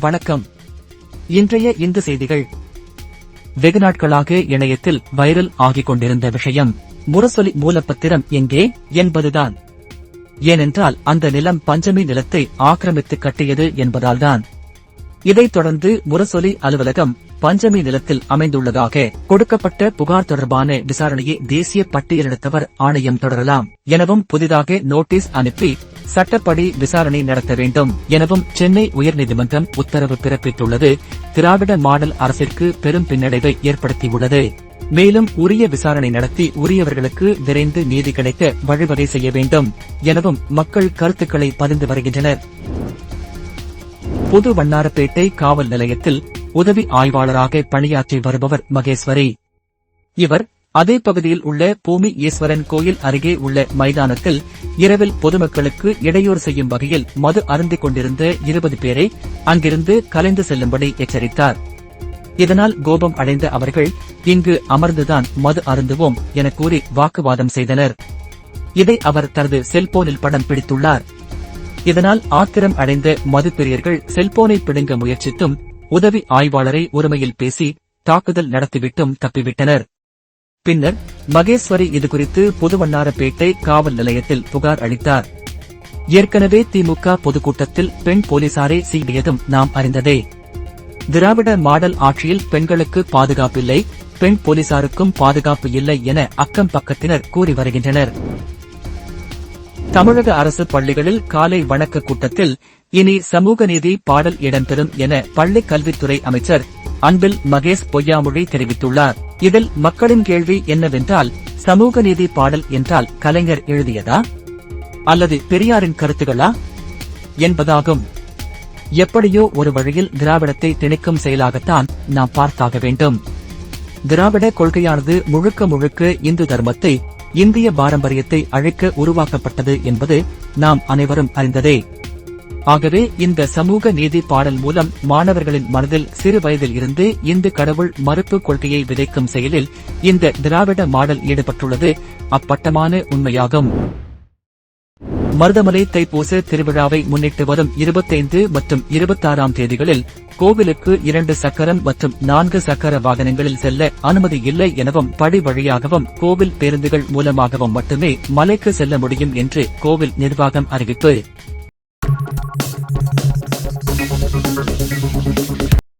வணக்கம். இன்றைய இந்த செய்திகள். வெகு நாட்களாக இணையத்தில் வைரல் ஆகிக் கொண்டிருந்த விஷயம் முரசொலி மூலப்பத்திரம் எங்கே என்பதுதான். ஏனென்றால் அந்த நிலம் பஞ்சமி நிலத்தை ஆக்கிரமித்து கட்டியது என்பதால்தான். இதைத் தொடர்ந்து முரசொலி அலுவலகம் பஞ்சமி நிலத்தில் அமைந்துள்ளதாக கொடுக்கப்பட்ட புகார் தொடர்பான விசாரணையை தேசிய பட்டியலிடத்தவர் ஆணையம் தொடரலாம். எனவும் புதிதாக நோட்டீஸ் அனுப்பி சட்டப்படி விசாரணை நடத்த வேண்டும் எனவும் சென்னை உயர்நீதிமன்றம் உத்தரவு பிறப்பித்துள்ளது. திராவிட மாடல் அரசிற்கு பெரும் பின்னடைவை ஏற்படுத்தியுள்ளது. மேலும் உரிய விசாரணை நடத்தி உரியவர்களுக்கு விரைந்து நீதி கிடைக்க வழிவகை செய்ய வேண்டும் எனவும் மக்கள் கருத்துக்களை பதிந்து வருகின்றனர். புது வண்ணாரப்பேட்டை காவல் நிலையத்தில் உதவி ஆய்வாளராக பணியாற்றி வருபவர் மகேஸ்வரி. இவர் அதே பகுதியில் உள்ள பூமி ஈஸ்வரன் கோயில் அருகே உள்ள மைதானத்தில் இரவில் பொதுமக்களுக்கு இடையூறு செய்யும் வகையில் மது அருந்திக் கொண்டிருந்த இருபது பேரை அங்கிருந்து கலைந்து செல்லும்படி எச்சரித்தார். இதனால் கோபம் அடைந்த அவர்கள் இங்கு அமர்ந்துதான் மது அருந்துவோம் என கூறி வாக்குவாதம் செய்தனர். இதை அவர் தனது செல்போனில் படம் பிடித்துள்ளார். இதனால் ஆத்திரம் அடைந்த மதுப்பிரியர்கள் செல்போனை பிடுங்க முயற்சித்தும் உதவி ஆய்வாளரை ஒருமையில் பேசி தாக்குதல் நடத்திவிட்டும் தப்பிவிட்டனர். பின்னர் மகேஸ்வரி இதுகுறித்து புதுவண்ணாரப்பேட்டை காவல் நிலையத்தில் புகார் அளித்தார். ஏற்கனவே திமுக பொதுக்கூட்டத்தில் பெண் போலீசாரை சீடியதும் நாம் அறிந்ததே. திராவிட மாடல் ஆட்சியில் பெண்களுக்கு பாதுகாப்பில்லை பெண் போலீசாருக்கும் பாதுகாப்பு இல்லை என அக்கம் பக்கத்தினர் கூறி வருகின்றனர். தமிழக அரசு பள்ளிகளில் காலை வணக்க கூட்டத்தில் இனி சமூக நீதி பாடல் இடம்பெறும் என பள்ளிக் கல்வித்துறை அமைச்சர் அன்பில் மகேஷ் பொய்யாமொழி தெரிவித்துள்ளார். இதில் மக்களின் கேள்வி என்னவென்றால் சமூக நீதி பாடல் என்றால் கலைஞர் எழுதியதா? அல்லது பெரியாரின் கருத்துகளா? என்பதாகும். எப்படியோ ஒரு வழியில் திராவிடத்தை திணிக்கும் செயலாகத்தான் நாம் பார்த்தாக வேண்டும். திராவிட கொள்கையானது முழுக்க முழுக்க இந்து தர்மத்தை இந்திய பாரம்பரியத்தை அழைக்க உருவாக்கப்பட்டது என்பது நாம் அனைவரும் அறிந்ததே. ஆகவே இந்த சமூக நீதி பாடல் மூலம் மாணவர்களின் மனதில் சிறு வயதில் இருந்து இந்து கடவுள் மறுப்பு கொள்கையை விதைக்கும் செயலில் இந்த திராவிட மாடல் ஈடுபட்டுள்ளது. அப்பட்டமான உண்மையாகும். மருதமலை தைப்பூச திருவிழாவை முன்னிட்டு வரும் இருபத்தைந்து மற்றும் இருபத்தாறாம் தேதிகளில் கோவிலுக்கு இரண்டு சக்கரம் மற்றும் நான்கு சக்கர வாகனங்களில் செல்ல அனுமதி இல்லை எனவும் படி வழியாகவும் கோவில் பேருந்துகள் மூலமாகவும் மட்டுமே மலைக்கு செல்ல முடியும் என்று கோவில் நிர்வாகம் அறிவிப்பு.